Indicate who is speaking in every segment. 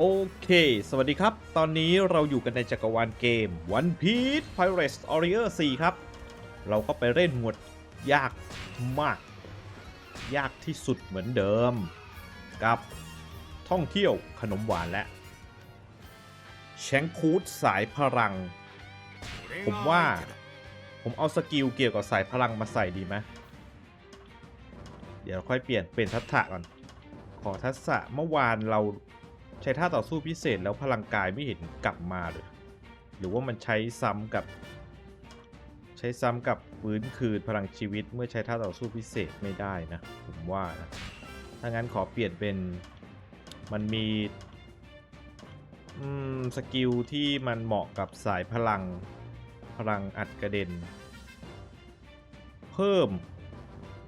Speaker 1: โอเค สวัสดีครับ ตอนนี้เราอยู่กันในจักรวาลเกม One Piece Pirates Warrior 4 ครับ เราก็ไปเล่นหมวดยากมาก ยากที่สุดเหมือนเดิม กับท่องเที่ยวขนมหวานและแชงคูดสายพลัง ผมว่าผมเอาสกิลเกี่ยวกับสายพลังมาใส่ดีไหมเดี๋ยวค่อยเปลี่ยนเป็นทักษะก่อน ขอทักษะเมื่อวานเรา ใช้ท่าต่อสู้พิเศษแล้วพลังกายไม่เห็นกลับมาเลย หรือว่ามันใช้ซ้ำกับ ใช้ซ้ำกับฟื้นคืนพลังชีวิตเมื่อใช้ท่าต่อสู้พิเศษไม่ได้นะ ผมว่านะถ้างั้นขอเปลี่ยนเป็นมันมีมสกิลที่มันเหมาะกับสายพลังพลังอัดกระเด็น เพิ่ม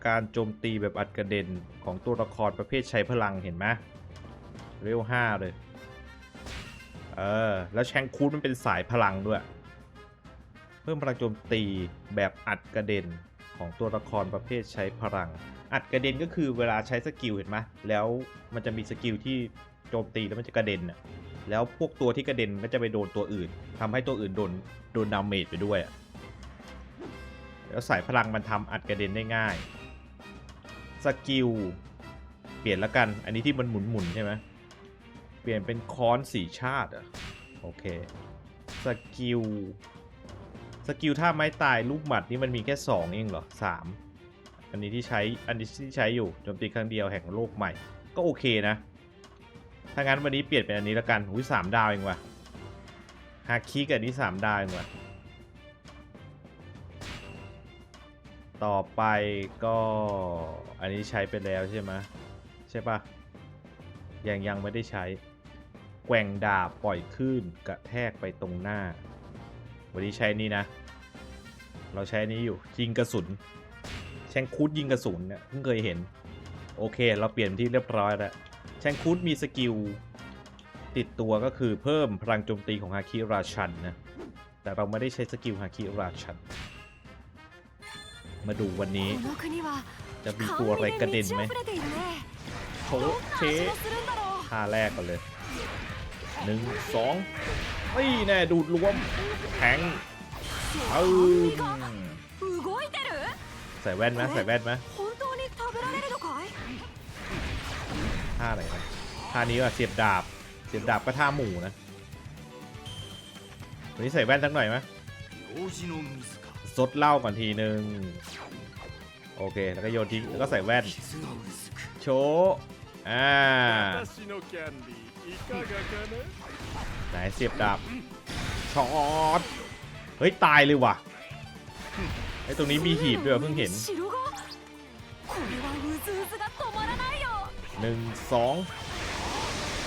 Speaker 1: การโจมตีแบบอัดกระเด็นของตัวละครประเภทใช้พลังเห็นไหม เร็ว5เลย เออ แล้วแชงคูดมันเป็นสายพลังด้วย เพิ่มพลังโจมตีแบบอัดกระเด็นของตัวละครประเภทใช้พลัง อัดกระเด็นก็คือเวลาใช้สกิลเห็นไหมแล้วมันจะมีสกิลที่โจมตีแล้วมันจะกระเด็นน่ะแล้วพวกตัวที่กระเด็นก็จะไปโดนตัวอื่นทำให้ตัวอื่นโดนโดนดาเมจไปด้วยอะแล้วสายพลังมันทำอัดกระเด็นได้ง่าย สกิลเปลี่ยนล้วกัน อันนี้ที่มันหมุนหมุนๆใช่ไหม เปลี่ยนเป็นค้อนสีชาติอะโอเคสกิลสกิลท่าไม้ตายลูกหมัดนี่มันมีแค่ 2 เองเหรอ 3 อันนี้ที่ใช้อันนี้ที่ใช้อยู่โจมตีครั้งเดียวแห่งโลกใหม่ ก็โอเคนะ ถ้างั้นวันนี้เปลี่ยนเป็นอันนี้ล้วกันอุ้ยสามดาวเองว่ะฮาคิกับอันนี้สามดาวเองว่ะต่อไปก็อันนี้ใช้ไปแล้วใช่ไหมใช่ปะยังยังไม่ได้ใช้ แกว่งดาบปล่อยคลื่นกระแทกไปตรงหน้า วันนี้ใช้นี่นะ เราใช้นี้อยู่ยิงกระสุน แชงคูดยิงกระสุนเนี่ยเพิ่งเคยเห็น โอเค เราเปลี่ยนที่เรียบร้อยแล้ว แชงคูดมีสกิลติดตัวก็คือเพิ่มพลังโจมตีของฮาคิราชันนะ แต่เราไม่ได้ใช้สกิลฮาคิราชัน มาดูวันนี้ จะมีตัวอะไรกระเด็นไหมโอเคท่าแรกก่อนเลย หนึ่งสองนี่แน่ดูดรวมแข็งเอาใส่แว่นไหมใส่แว่นไหมท่าไหนนะท่านี้ว่ะเสียบดาบ เสียบดาบก็ท่าหมูนะวันนี้ใส่แว่นสักหน่อยไหมซดเหล้าก่อนทีนึง โอเค แล้วก็โยนทิ้งแล้วก็ใส่แว่น โชอ่า ไหนเสียบดาบช็อตเฮ้ย ตายเลยว่ะไอ้ตรงนี้มีหีบด้วยเพิ่งเห็นหนึ่งสอง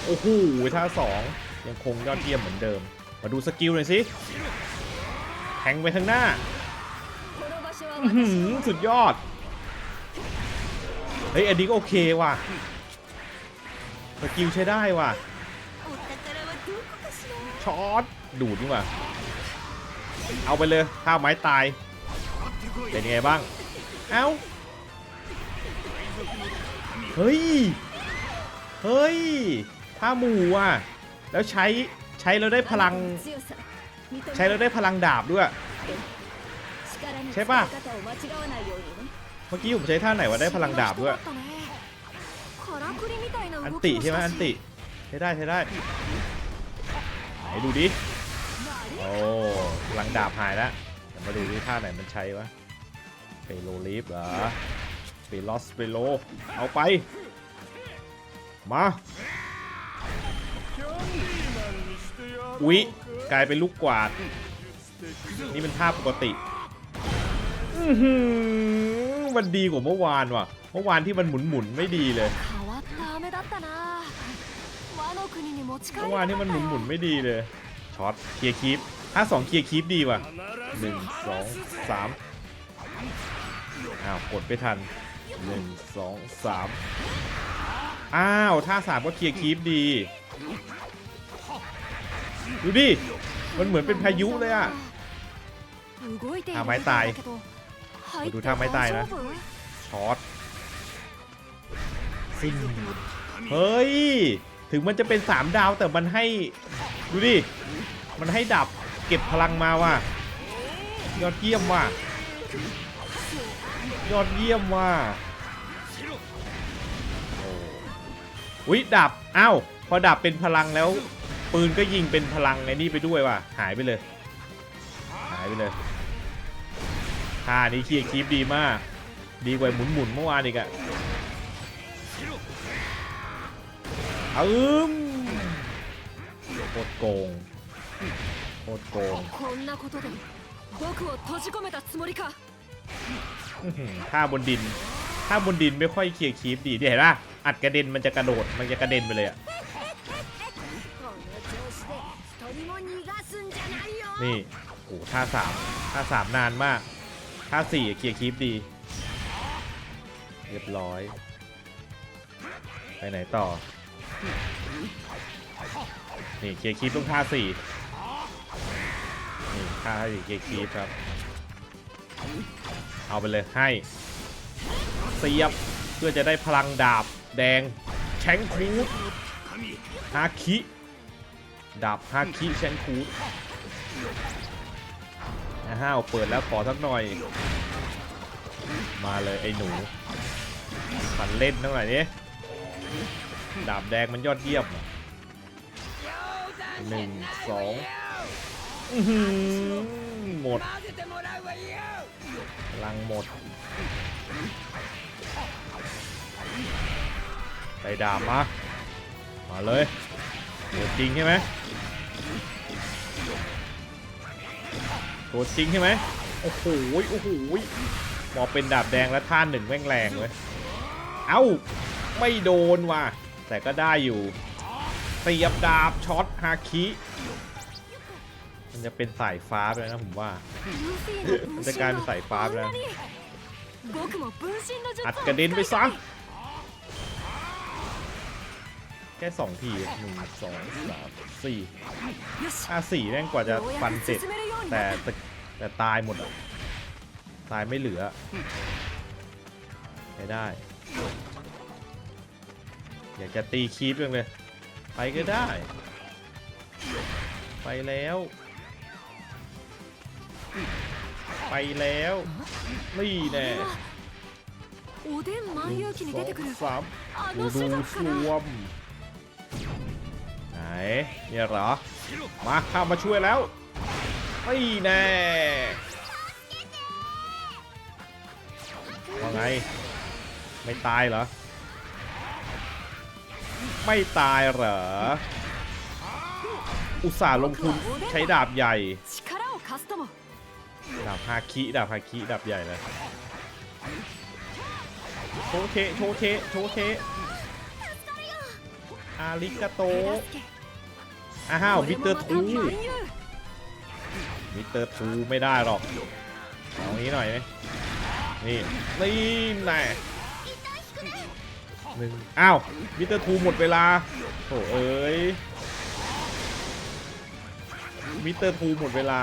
Speaker 1: โอ้โหท่าสองยังคงยอดเยี่ยมเหมือนเดิม มาดูสกิลหน่อยสิแทงไปข้างหน้าสุดยอด เฮ้ยอันนี้ก็โอเคว่ะสกิลใช้ได้ว่ะ ช็อตดูดดีกว่า เอาไปเลยข้าวไม้ตาย เป็นไงบ้าง เอ้า เฮ้ย เฮ้ย ถ้าหมูอะ แล้วใช้ใช้แล้วได้พลัง ใช้แล้วได้พลังดาบด้วย ใช่ป่ะ เมื่อกี้ผมใช้ท่าไหนวะได้พลังดาบด้วย อันติใช่ไหมอันติ ใช้ได้ใช้ได้ ไหนดูดิ โอ้พลังดาบหายแล้วแต่มาดูดิท่าไหนมันใช้วะเปโลลีฟเหรอเปโลสเปโล เอาไป มาอุ๊ยกลายเป็นลูกกวาด นี่เป็นท่าปกติมันดีกว่าเมื่อวานว่ะ เมื่อวานที่มันหมุนหมุนไม่ดีเลย จัง
Speaker 2: ห
Speaker 1: วาน
Speaker 2: นี่
Speaker 1: มันหมุนหมุนไม่ดีเลยช็อตเคลียร์คีปถ้าสองเคลียร์คีปดีว่ะหนึ่งสองสามอ้าวกดไปทันหนึ่งสองสามอ้าวท่าสามก็เคลียร์คีปดี ดูดิ มันเหมือนเป็นพายุเลยอะ
Speaker 2: ท่า
Speaker 1: ไม้ตายดูท่าไม้ตายนะช็อตสิ้นเฮ้ย ถึงมันจะเป็น 3 ดาวแต่มันให้ ดูดิ มันให้ดับเก็บพลังมาว่ะ ยอดเยี่ยมว่ะ ยอดเยี่ยมว่ะอ้อุ๊ยดับอ้าวพอดับเป็นพลังแล้ว ปืนก็ยิงเป็นพลังไอ้นี่ไปด้วยว่ะ หายไปเลย หายไปเลยท่านี้เคลียร์คีปดีมาก ดีกว่าหมุนหมุนๆเมื่อวานอีกอะ อาอึมโคตรโกงโคตรโกง
Speaker 2: こんなことで僕を閉じ込めたつもりか
Speaker 1: อื้อหือท่าบนดินท่าบนดินไม่ค่อยเคลียร์คีปดีเนี่ยเห็นปะอัดกระเด็นมันจะกระโดดมันจะกระเด็นไปเลยอะ
Speaker 2: この調子で一人も逃がすんじゃないよ
Speaker 1: นี่โอ้โหท่าสามท่าสามนานมาก ท่าสี่เคลียร์คีปดี เรียบร้อย ไปไหนต่อ นี่เคียร์คีปต้องท่าสี่นี่ท่าสี่เคียร์คีปครับ เอาไปเลยให้เสียบเพื่อจะได้พลังดาบแดงแชงคูดฮาคิ ดาบฮาคิแชงคูดนะห้าวเปิดแล้วขอสักหน่อย มาเลยไอ้หนูฝันเล่นตั้งหน่ย ดาบแดงมันยอดเยี่ยมหนึ่งสองหมดลังหมดไปดาบมา มาเลยตัวจริงใช่ไหมตัวจริงใช่ไหมโอ้โหโอ้โหมอเป็นดาบแดงแล้วท่านหนึ่งแม่งแรงเลย เอ้า ไม่โดนว่ะ แต่ก็ได้อยู่เสียบดาบช็อตฮาคิ มันจะเป็นสายฟ้าไปแล้วนะผมว่า มันจะกลายเป็นสายฟ้าแล้ว อัดกระเด็นไปซะแค่สองทีหนึ่งสองสามสี่อ่าสี่แม่งกว่าจะฟันเสร็จ แต่แต่ตายหมดอะ ตายไม่เหลือใช้ได้ อยากจะตีคีปยังเลย ไปก็ได้ ไปแล้ว ไปแล้ว นี่แน่
Speaker 2: おでん万有記に出てくる
Speaker 1: สาม
Speaker 2: あ
Speaker 1: ดู
Speaker 2: の
Speaker 1: ดู
Speaker 2: 種族
Speaker 1: ช
Speaker 2: かな
Speaker 1: วม ไหน เนี่ยเหรอ มาข้ามาช่วยแล้วนี่แน่ว่าไง ไม่ตายเหรอ ไม่ตายเหรอ อุตส่าห์ลงทุนใช้ดาบใหญ่ ดาบฮาคิ ดาบฮาคิ ดาบใหญ่เลยโชเคโชเคโชเคอาริกาโตอ้าวมิเตอร์ทูมิเตอร์ทูไม่ได้หรอกเอางี้หน่อยไหมนี่นี่ไหน หนึ่งอ้าวมิสเตอร์ทูหมดเวลาโถเอ้ยมิสเตอร์ทูหมดเวลา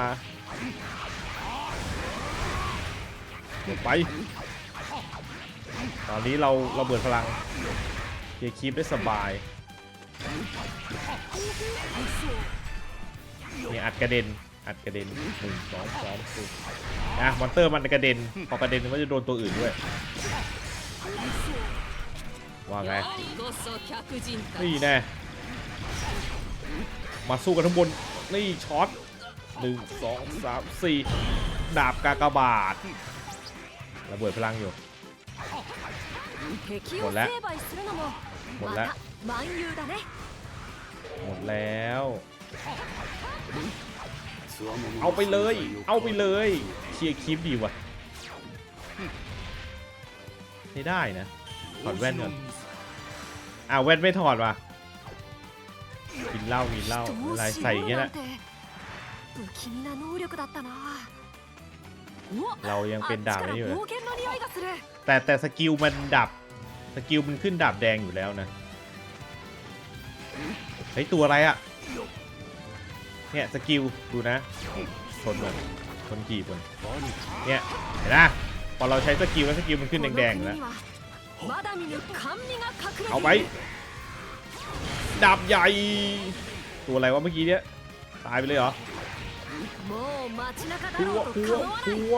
Speaker 1: หมดไป ตอนนี้เราเราเบิดพลังเคียคีปได้สบายนี่อัดกระเด็นอัดกระเด็นหนึ่งสองสามสี่นะมอนเตอร์มันกระเด็นพอกระเด็นมันจะโดนตัวอื่นด้วย ว่าไงนี่แน่มาสู้กันทั้งบนนี่ช็อตหนึ่งสองสามสี่ดาบกากบาทระเบิดพลังอยู่หมดแล้วหมดแล้วหมดแล้ว เอาไปเลย เอาไปเลยเชียร์คลิปดีวะใช้ได้นะถอดแว่นก่อน อ้าวแว่นไม่ถอดว่ะกินเหล้ากินเหล้าอะไรใส่อย่างเงี้ย
Speaker 2: แหละ
Speaker 1: เรายังเป็นดาบ
Speaker 2: ไม่
Speaker 1: อยู่ แต่แต่สกิลมันดับ สกิลมันขึ้นดาบแดงอยู่แล้วนะเฮ้ตัวอะไรอะ เนี่ยสกิลดูนะ ชนมันชนกี่บนเนี่ยเห็นไหมพอเราใช้สกิลแล้วสกิลมันขึ้นแดงๆแล้ว เอาไปดาบใหญ่ ตัวอะไรวะเมื่อกี้เนี้ยตายไปเลยเหรอพัวพัวพัว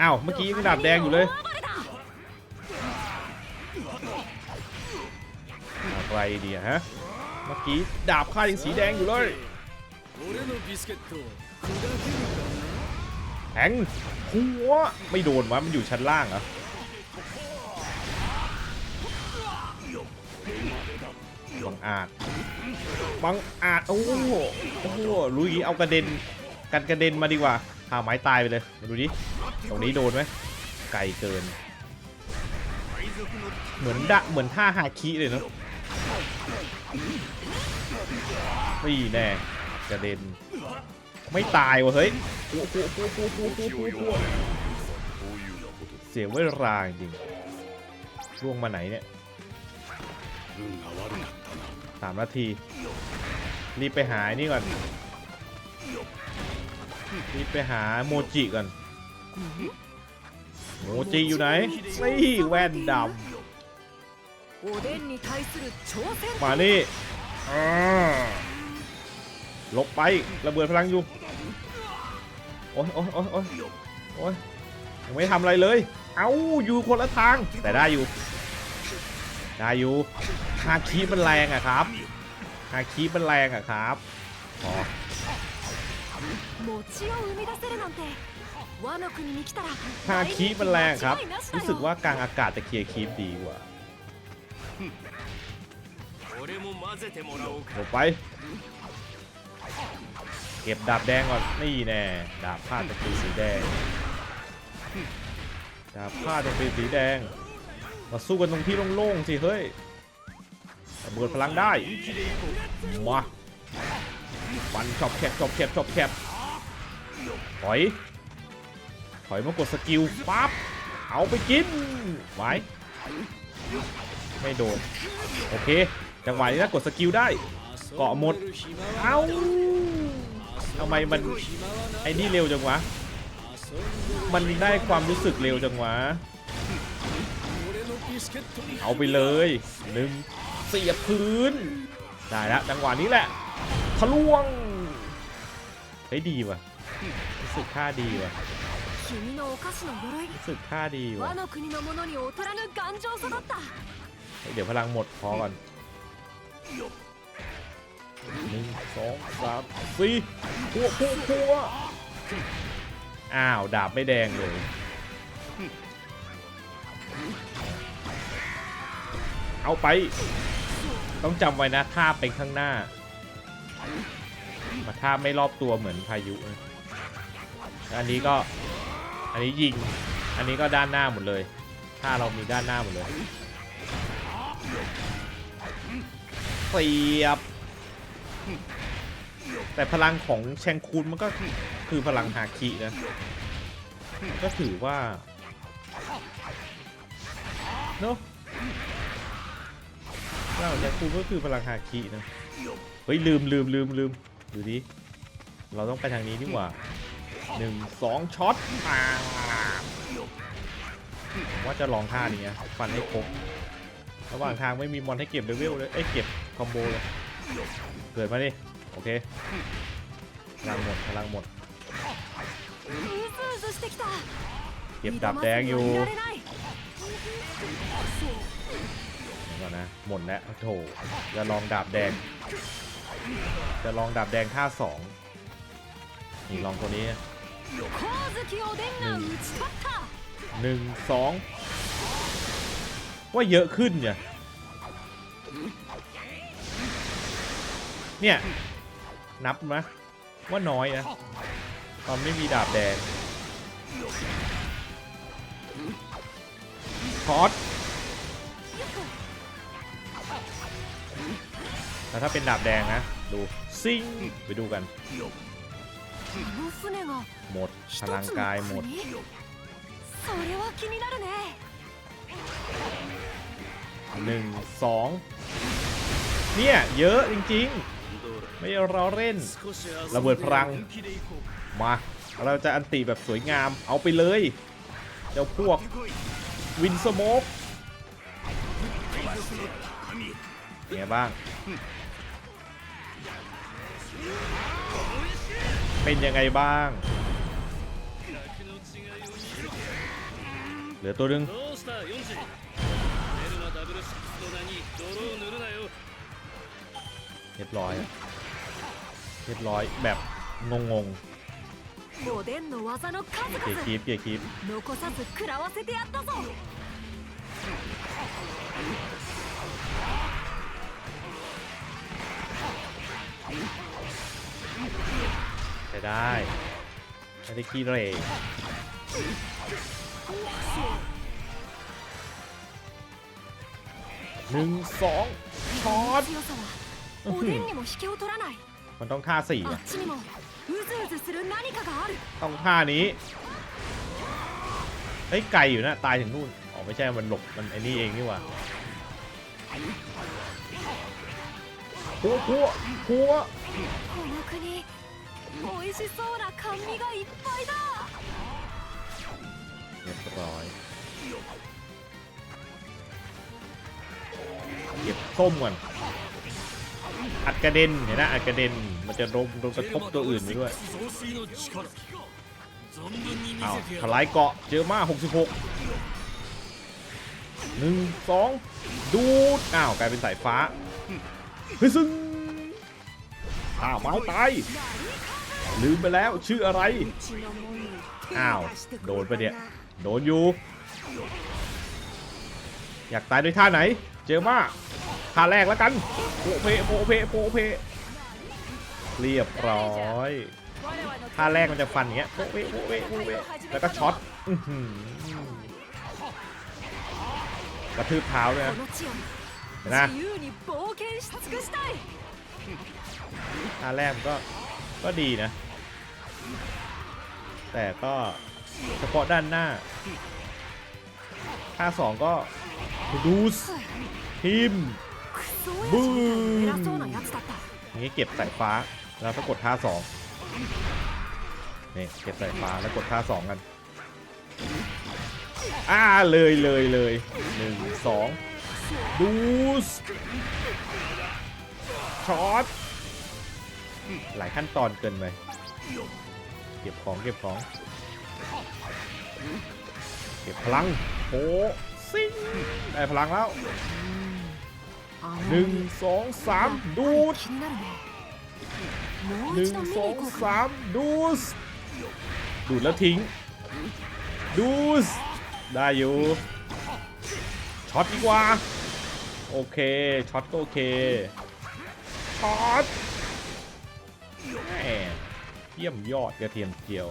Speaker 1: อ้าวเมื่อกี้ยังดาบแดงอยู่เลยอะไรดีฮะเมื่อกี้ดาบข้ายังสีแดงอยู่เลยแทงหัวไม่โดนวะมันอยู่ชั้นล่างเหรอ บังอาจบังอาจโอ้โหโอ้โหลุยเอากระเด็นกันกระเด็นมาดีกว่าหาไม้ตายไปเลยมาดูดิตรงนี้โดนไหมไกลเกิน เหมือนดะเหมือนท่าหาคีเลยเนาะนี่แน่กระเด็น ไม่ตายวะเฮ้ยเสียเวลางจริงร่วงมาไหนเนี่ย สามนาที รีบไปหานี่ก่อน รีบไปหาโมจิก่อน โมจิอยู่ไหนไี่แว่นดำมานี่หลบไประเบิดพลังอยู่ โอ้ยโอ้ยโอ้ยโอ้ยยังไม่ทำอะไรเลย เอ้า อยู่คนละทาง แต่ได้อยู่ นายู่ฮาคิมันแรงอะครับฮาคิมันแรงอะครับอ๋อฮาคิมันแรงครับ รู้สึกว่ากลางอากาศจะเคลียร์คีบดีกว่าหลบไป เก็บดาบแดงก่อน นี่แน่ ดาบผ้าตะเกีสีแดง ดาบผ้าตะเกีสีแดง มาสู้กันตรงที่โล่งๆสิเฮ้ยระเบิดพลังได้ มาฟันช็อปแคบช็อปแคบช็อปแคบถอย ถอยมากดสกิลปั๊บ เอาไปกินไว้ไม่โดน โอเค จังหวะนี้นะกดสกิลได้ เกาะหมด เอาทำไมมัน ไอ้นี่เร็วจังวะ มันได้ความรู้สึกเร็วจังวะ เอาไปเลยหนึ่งเสียพื้น ได้แล้วจังหวะนี้แหละทะลวงเฮ้ดีว่ะรู้สึกท่าดีว่ะรู้สึกท่าดีว่ะเดี๋ยวพลังหมดพอก่อนหนึ่งสองสามสี่พัวพัวพัวอ้าว ดาบไม่แดงเลย เอาไป ต้องจำไว้นะท่าไปข้างหน้า มาท่าไม่รอบตัวเหมือนพายุอันนี้ก็อันนี้ยิง อันนี้ก็ด้านหน้าหมดเลยท่าเรามีด้านหน้าหมดเลยเสียบ แต่พลังของแชงคูนมันก็คือพลังฮาคินะ ก็ถือว่าเนอะ ว้าวยาคูก็คือพลังหาคีนะ เฮ้ยลืมลืมลืมลืมดูดิ เราต้องไปทางนี้ดีกว่าหนึ่งสองช็อตมว่าจะลองท่านี้ฟันให้ครบระหว่างทางไม่มีมอนให้เก็บเลเวลเลย เอ้เก็บคอมโบเลย เกิดมาดิ โอเคพลังหมดพลังหมด เก็บดับแดงอยู่ ก่อนนะ หมดแล้วโถจะลองดาบแดง จะลองดาบแดงท่าสองนี่ลองตัวนี้หนึ่งสองว่าเยอะขึ้นเนี่ยเนี่ย นับไหมว่าน้อยนะตอนไม่มีดาบแดงคอส แล้วถ้าเป็นดาบแดงนะ ดูซิงไปดูกัน หมดพลังกายหมดหนึ่งสองเนี่ยเยอะจริงๆ ไม่รอเล่น ระเบิดพลัง มา เราจะอันตีแบบสวยงามเอาไปเลย เจ้าพวกวินสโมกเนี่ยบ้าง เป็นยังไงบ้าง เหลือตัวนึงเรียบร้อย เรียบร้อยแบบงงงเกียร์คีบเกียร์คีบ ช้ได้ไม่ได้ขี้เร่หนึ่งสองช็อตมันต้องท่าสี่อะต้องท่านี้เฮ้ยไก่อยู่นะตายถึงนู่นอ๋อไม่ใช่มันหลบมันไอ้นี่เองนี่ว่าหัวหัวหัว
Speaker 2: しそうな甘味がいっぱいだ
Speaker 1: เรียบร้อย เก็บส้มก่อน อัดกระเด็น เห็นนะอัดกระเด็น มันจะโดนโดนกระทบตัวอื่นไปด้วย
Speaker 3: 増水の力存分に見
Speaker 1: อ้าว
Speaker 3: せてや
Speaker 1: ถ
Speaker 3: る
Speaker 1: ลายเกาะ เจอมา66หนึ่งสองดูด อ้าว กลายเป็นสายฟ้าเฮ้ยซึ่งอ้าวไม้ตาย ลืมไปแล้วชื่ออะไร อ้าว โดนไปเนี่ย โดนอยู่ อยากตายด้วยท่าไหน เจอมาท่าแรกแล้วกันโปเพโปเพโปเพ เรียบร้อยท่าแรกมันจะฟันเงี้ยโปเพโปเพโปเพแล้วก็ช็อตกระทืบเท้าเลยนะนะท่าแรกก็ก็ดีนะ แต่ก็เฉพาะด้านหน้าค่าสองก็ดูสทิมบึ้มนี่เก็บสายฟ้าแล้วก็กดท่าสองนี่เก็บสายฟ้าแล้วกดท่าสองกันอ่าเลยเลยเลยหนึ่งสองดูสช็อตหลายขั้นตอนเกินไป เก็บของเก็บของเก็บพลังโหซิงได้พลังแล้วหนึ่งสองสามดูดหนึ่งสองสามดูสดูดแล้วทิ้ง ดูสได้อยู่ช็อตดีกว่า โอเคช็อตก็โอเคช็อต เยี่ยมยอดกระเทียมเจียว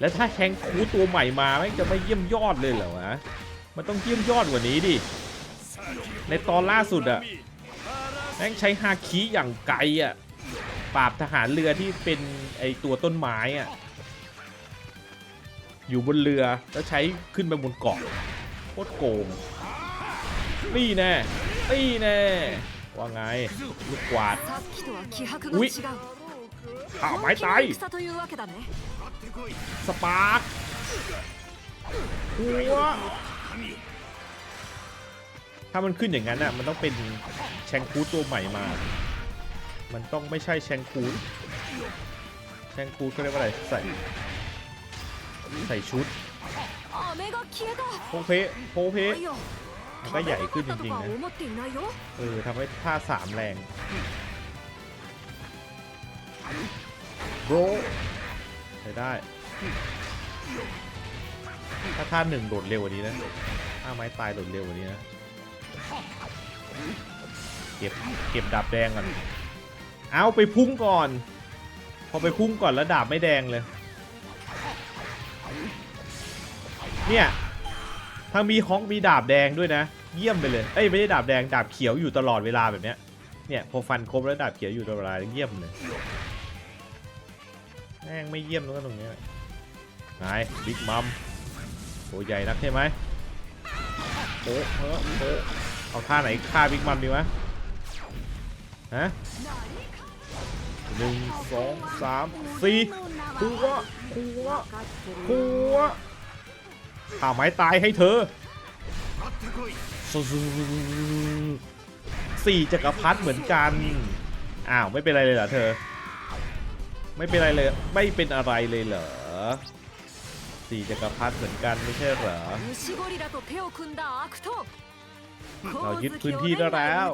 Speaker 1: แล้วถ้าแชงคูตัวใหม่มาแม่งจะไม่เยี่ยมยอดเลยเหรอวะมันต้องเยี่ยมยอดกว่านี้ดิ ในตอนล่าสุดอะแม่งใช้ฮาคิอย่างไกลอะปราบทหารเรือที่เป็นไอตัวต้นไม้อะอยู่บนเรือแล้วใช้ขึ้นไปบนเกาะโคตรโกงนี่แน่นี่แน่ว่าไงลูกกวาดอุ้ย ข้าไม้ตายสปาร์คหัวถ้ามันขึ้นอย่างนั้นอะมันต้องเป็นแชงคูตัวใหม่มา มันต้องไม่ใช่แชงคูแชงคูเขาเรียกว่าอะไรใส่ใส่ชุดโพเพโพเพมันก็ใหญ่ขึ้นจริงๆนะเออทำให้ท่าสามแรง โบรใช้ได้ ถ้าท่าหนึ่งโดดเร็วกว่านี้นะท่าไม้ตายโดดเร็วกว่านี้นะ เก็บเก็บดาบแดงก่อน เอาไปพุ่งก่อน พอไปพุ่งก่อนแล้วดาบไม่แดงเลย เนี่ยถ้ามีฮอกมีดาบแดงด้วยนะ เยี่ยมไปเลย เอ้ยไม่ได้ดาบแดงดาบเขียวอยู่ตลอดเวลาแบบเนี้ย เนี่ยพอฟันครบแล้วดาบเขียวอยู่ตลอดเวลาเยี่ยมเลย แม่งไม่เยี่ยมตรงนั้นตรงนี้ยไหนบิ๊กมัมตัวใหญ่นักใช่ไหมโอ้เฮ้อโอ้เอาท่าไหนฆ่าบิ๊กมัมดีวะฮะหนึ่งสองสามสี่หัวหัวหัวข่าไม้ตายให้เธอสี่จักรพรรดิเหมือนกัน อ้าว ไม่เป็นไรเลยเหรอเธอ ไม่เป็นไรเลย ไม่เป็นอะไรเลยเหรอสี่จักรพรรดิเหมือนกันไม่ใช่เหรอ เรายึดพื้นที่ได้แล้ว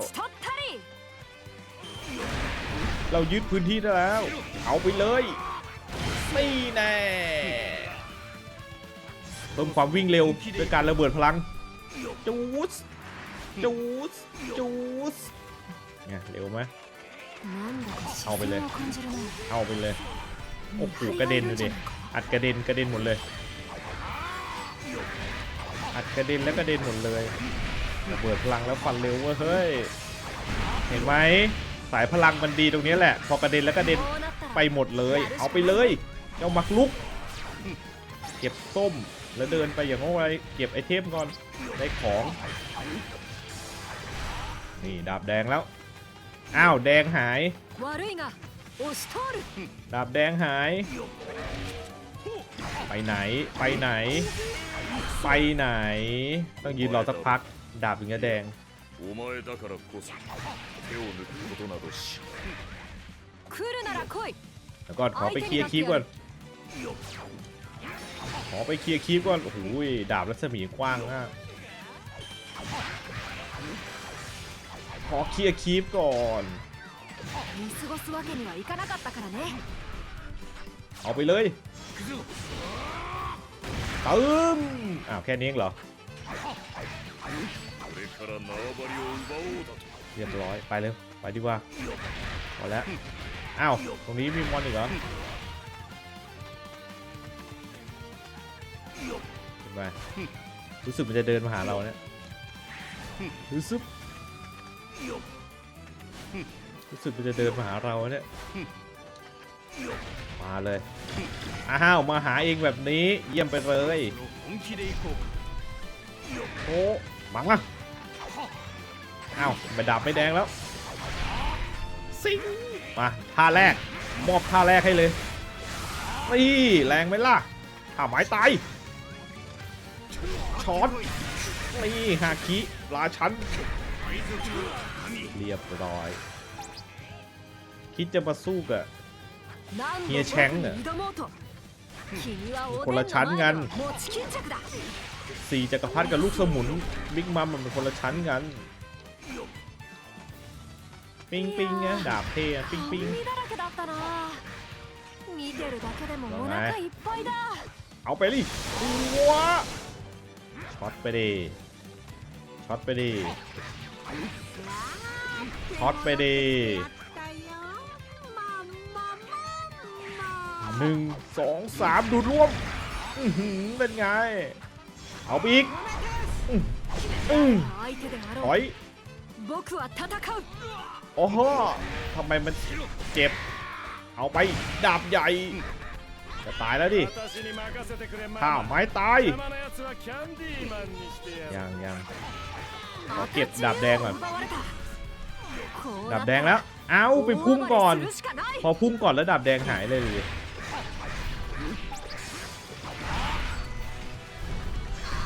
Speaker 1: เรายึดพื้นที่ได้แล้ว เอาไปเลยนี่แน่เพิ่มความวิ่งเร็วด้วยการระเบิดพลังจูสจูสจูสเนี่ยเร็วไหม
Speaker 2: เอา
Speaker 1: ไปเลย เอาไปเลย โอ้โหกระเด็นเลยดิอัดกระเด็นกระเด็นหมดเลย อัดกระเด็นแล้วกระเด็นหมดเลยระเบิดพลังแล้วฟันเร็วเว้ยเฮ้ย เห็นไหมสายพลังมันดีตรงนี้แหละ พอกระเด็นแล้วกระเด็นไปหมดเลย เอาไปเลย เจ้ามักลุก เก็บส้มแล้วเดินไปอย่างง่ายเก็บไอเทมก่อนได้ของ นี่ดาบแดงแล้ว อ้าวแดงหายดาบแดงหาย ไปไหนไปไหน ไปไหน ต้องยืนรอสักพัก ดาบถึงจะแดงแล้วก็ขอไปเคลียร์คีบก่อนขอไปเคลียร์คีบก่อนโอ้ยดาบรัศมีกว้างมาก ขอเคลียร์คีฟก่อน เอาไปเลยตึมอ้าวแค่นี้เองเหรอ เรียบร้อย ไปเลยไปดีกว่าพอแล้ว อ้าว ตรงนี้มีมอนอีกเหรอเห็นไหมรู้สึกมันจะเดินมาหาเราเนี่ยรู้สึก รู้สึกมันจะเดินมาหาเราเนี่ย มาเลย อ้าว มาหาเองแบบนี้ เยี่ยมไปเลย โอ้บังอะอ้าวไปดาบไปแดงแล้ว ซิงมาท่าแรก มอบท่าแรกให้เลย นี่แรงไหมล่ะถ้าหมายตายช็อตนี่ฮาคิลาชั้น เรียบร้อย คิดจะมาสู้กับเฮี
Speaker 2: ยแชง
Speaker 1: เนี่ยคน
Speaker 2: ละชั้นกัน
Speaker 1: สี่จักรพรรดิกับลูกสมุนบิ๊กมัมมันเป็นคนละชั้นกัน ปิงปิงนะดาบเทปิงปิงเอาไปดิว้าช็อตไปดิช็อตไปดิ ช็อตไปดีหนึ่งสองสามดูดร่วมเป็นไง เอาอีกถอยโอ้โหทำไมมันเจ็บ เอาไปดาบใหญ่ จะตายแล้วดิข้าไม้ตาย ยังยังเก็บดาบแดงก่อน ดับแดงแล้ว เอาไปพุ่งก่อน พอพุ่งก่อนแล้วดับแดงหายเลย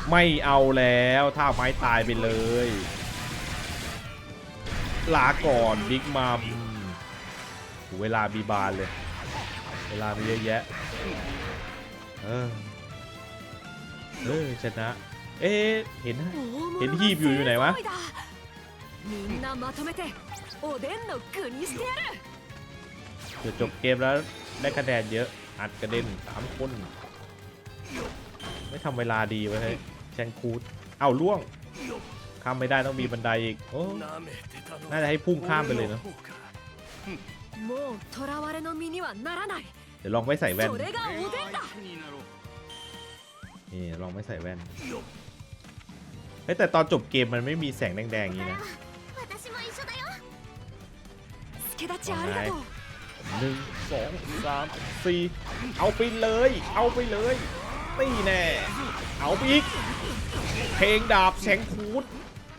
Speaker 1: ไม่เอาแล้วถ้าไม้ตายไปเลย ลาก่อนบิ๊กมัมเวลาบีบานเลย เวลามีเยอะแยะ เออเออชนะ เอ๊ะเห็น เห็นหีบอยู่อยู่ไหนวะ
Speaker 2: みんなまとめておでんの具にしてやる
Speaker 1: เดี๋ยวจบเกมแล้วได้คะแนนเยอะ อัดกระเด็นสามคน ไม่ทำเวลาดีไว้ให้ยแชงคูด เอ้าล่วง ข้ามไม่ได้ต้องมีบันไดอีก โอ้
Speaker 4: 舐めてたの
Speaker 1: น่าจะให้พุ่งข้ามไปเลยเนอะ
Speaker 4: 俺の方か
Speaker 2: もう囚われの身にはならない
Speaker 1: เดี๋ยวลองไม่ใส่แว่น
Speaker 2: それがおでんだ
Speaker 4: になろう
Speaker 1: นี่ลองไม่ใส่แว่น เฮ้ยแต่ตอนจบเกมมันไม่มีแสงแดงๆอย่างนี้นะ
Speaker 2: 私も一緒だよ ว่าไห
Speaker 1: นึ่งสองสามสี่เอาไปเลย เอาไปเลยตีแน่ เอาไปอีก เพลงดาบแชงคูด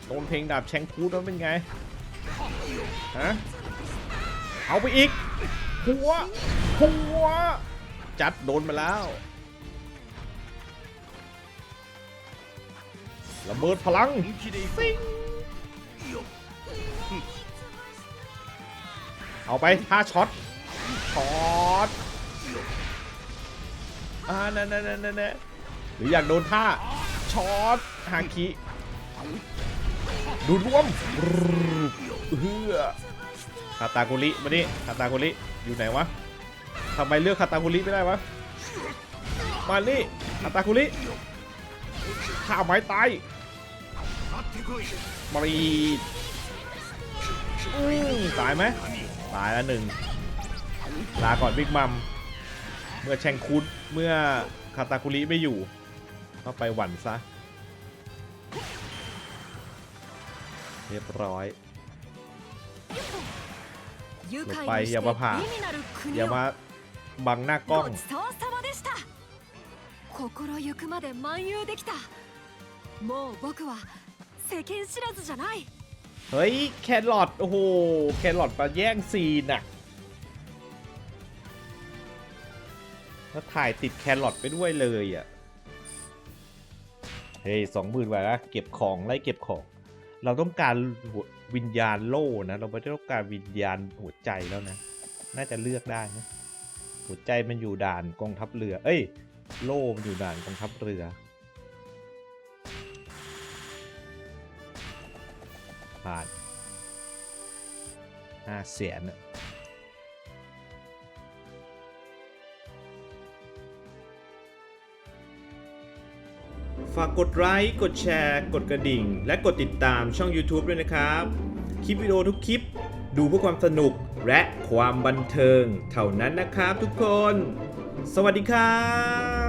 Speaker 1: โดนเพลงดาบแชงคูดแล้วเป็นไง ฮะ เอาไปอีก หัว หัว จัดโดนมาแล้วระเบิดพลังซิง เอาไปท่าช็อต ช็อต อ่านั่นนั่นนั่นนั่นหรืออยากโดนท่า ช็อตฮาคิดูดร่วมเฮือคาตากุริมาดิคาตากุริอยู่ไหนวะทำไมเลือกคาตากุริไม่ได้วะ มานี่คาตากุริข้าไม้ตายมารีตายไหม ตายแล้วหนึ่ง ลาก่อนบิ๊กมัม เมื่อแชงคุดเมื่อคาตาคุริไม่อยู่ ก็ไปหวันซะ เรียบร้อย
Speaker 2: 愉快
Speaker 1: いっぱい
Speaker 2: にして
Speaker 1: 山パー
Speaker 2: 美味なる国
Speaker 1: อย่า
Speaker 2: を
Speaker 1: มาบังหน้ากล้อง
Speaker 2: ごちそうさまでした心ゆくまで漫遊できたもう僕は世間知らずじゃない
Speaker 1: เฮ้ย แครอทโอ้โห แครอทมาแย่งซีนอะแล้วถ่ายติดแครอทไปด้วยเลยอะเฮ้ยสองหมื่นไว้นะเก็บของไล่เก็บของ เราต้องการววิญญาณโล่นะ เราไม่ได้ต้องการวิญญาณหัวใจแล้วนะ น่าจะเลือกได้นะ หัวใจมันอยู่ด่านกองทัพเรือ เอ้ย โล่มันอยู่ด่านกองทัพเรือ ผ่านห้าแสนอะฝากกดไลค์กดแชร์ กดกระดิ่ง และกดติดตามช่อง YouTube ด้วยนะครับ คลิปวิดีโอทุกคลิป ดูเพื่อความสนุกและความบันเทิง เท่านั้นนะครับทุกคน สวัสดีครับ